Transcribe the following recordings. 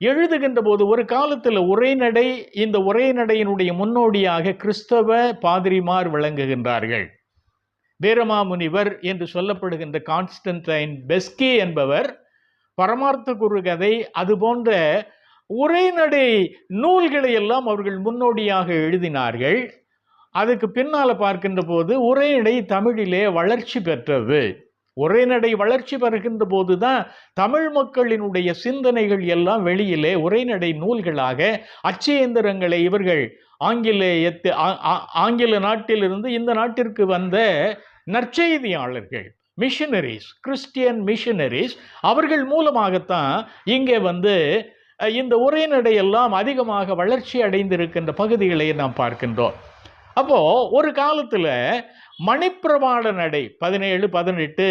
எழுதுகின்ற போது ஒரு காலத்தில் உரைநடை இந்த உரைநடையினுடைய முன்னோடியாக கிறிஸ்தவ பாதிரிமார் விளங்குகின்றார்கள். வீரமாமுனிவர் என்று சொல்லப்படுகின்ற கான்ஸ்டன்டைன் பெஸ்கி என்பவர் பரமார்த்த குரு கதை அது போன்ற உரைநடை நூல்களை எல்லாம் அவர்கள் முன்னோடியாக எழுதினார்கள். அதுக்கு பின்னால் பார்க்கின்ற போது உரைநடை தமிழிலே வளர்ச்சி பெற்றது. உரைநடை வளர்ச்சி பெறுகின்ற போது தான் தமிழ் மக்களினுடைய சிந்தனைகள் எல்லாம் வெளியிலே உரைநடை நூல்களாக அச்சயந்திரங்களை இவர்கள் ஆங்கிலேயத்து ஆங்கில நாட்டிலிருந்து இந்த நாட்டிற்கு வந்த நற்செய்தியாளர்கள் மிஷனரிஸ் கிறிஸ்டியன் மிஷனரிஸ் அவர்கள் மூலமாகத்தான் இங்கே வந்து இந்த உரைநடை எல்லாம் அதிகமாக வளர்ச்சி அடைந்திருக்கின்ற பகுதிகளை நாம் பார்க்கின்றோம். அப்போ ஒரு காலத்தில் மணிப்பிரமாட நடை பதினேழு பதினெட்டு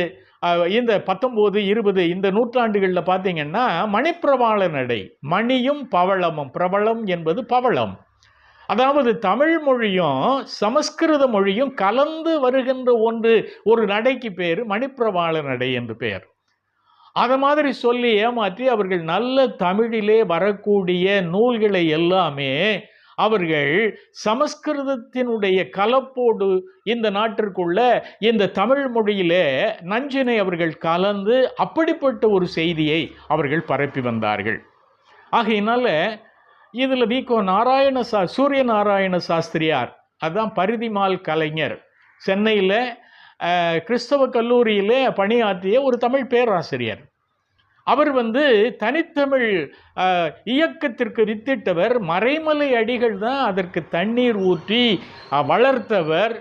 இந்த பத்தொம்போது இருபது இந்த நூற்றாண்டுகளில் பார்த்தீங்கன்னா மணிப்பிரபாள நடை மணியும் பவளமும் பிரபலம் என்பது பவளம். அதாவது தமிழ் மொழியும் சமஸ்கிருத மொழியும் கலந்து வருகின்ற ஒன்று ஒரு நடைக்கு பேர் மணிப்பிரவாள நடை என்று பெயர் அதை மாதிரி சொல்லி ஏமாற்றி அவர்கள் நல்ல தமிழிலே வரக்கூடிய நூல்களை எல்லாமே அவர்கள் சமஸ்கிருதத்தினுடைய கலப்போடு இந்த நாட்டிற்குள்ள இந்த தமிழ் மொழியிலே நஞ்சினை அவர்கள் கலந்து அப்படிப்பட்ட ஒரு செய்தியை அவர்கள் பரப்பி வந்தார்கள். ஆகையினால இதில் விகோ நாராயண சா சூரிய நாராயண சாஸ்திரியார் அதான் பரிதிமால் கலைஞர் சென்னையில் கிறிஸ்தவ கல்லூரியிலே பணியாற்றிய ஒரு தமிழ் பேராசிரியர். அவர் வந்து தனித்தமிழ் இயக்கத்திற்கு வித்திட்டவர் மறைமலை அடிகள் தான் அதற்கு தண்ணீர் ஊற்றி வளர்த்தவர்.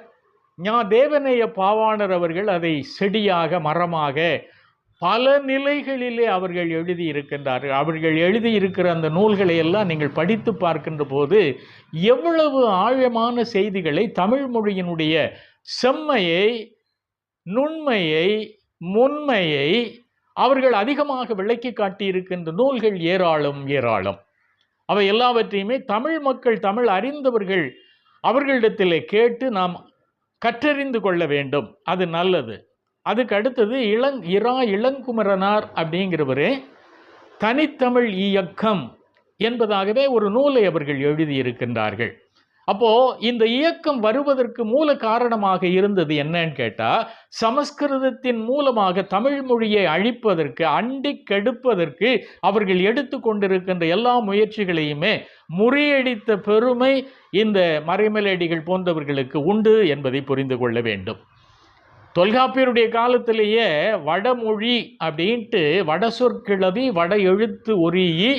ஞா தேவனைய பாவாணர் அவர்கள் அதை செடியாக மரமாக பல நிலைகளிலே அவர்கள் எழுதியிருக்கின்றார்கள் அவர்கள் எழுதி இருக்கிற அந்த நூல்களை எல்லாம் நீங்கள் படித்து பார்க்கின்ற போது எவ்வளவு ஆழமான செய்திகளை தமிழ் மொழியினுடைய செம்மையை நுண்மையை முன்மையை அவர்கள் அதிகமாக விளக்கி காட்டியிருக்கின்ற நூல்கள் ஏராளம் ஏராளம். அவை எல்லாவற்றையுமே தமிழ் மக்கள் தமிழ் அறிந்தவர்கள் அவர்களிடத்திலே கேட்டு நாம் கற்றறிந்து கொள்ள வேண்டும். அது நல்லது. அதுக்கு அடுத்தது இளங் இரா இளங்குமரனார் அப்படிங்கிறவரே தனித்தமிழ் இயக்கம் என்பதாகவே ஒரு நூலை அவர்கள் எழுதியிருக்கின்றார்கள். அப்போ இந்த இயக்கம் வருவதற்கு மூல காரணமாக இருந்தது என்னன்னு கேட்டா சமஸ்கிருதத்தின் மூலமாக தமிழ் மொழியை அழிப்பதற்கு அண்டி கெடுப்பதற்கு அவர்கள் எடுத்து கொண்டிருக்கின்ற எல்லா முயற்சிகளையுமே முறியடித்த பெருமை இந்த மறைமலடிகள் போன்றவர்களுக்கு உண்டு என்பதை புரிந்து கொள்ள வேண்டும். தொல்காப்பியருடைய காலத்திலேயே வடமொழி அப்படின்ட்டு வட சொற்கிழவி வட எழுத்து ஒரியி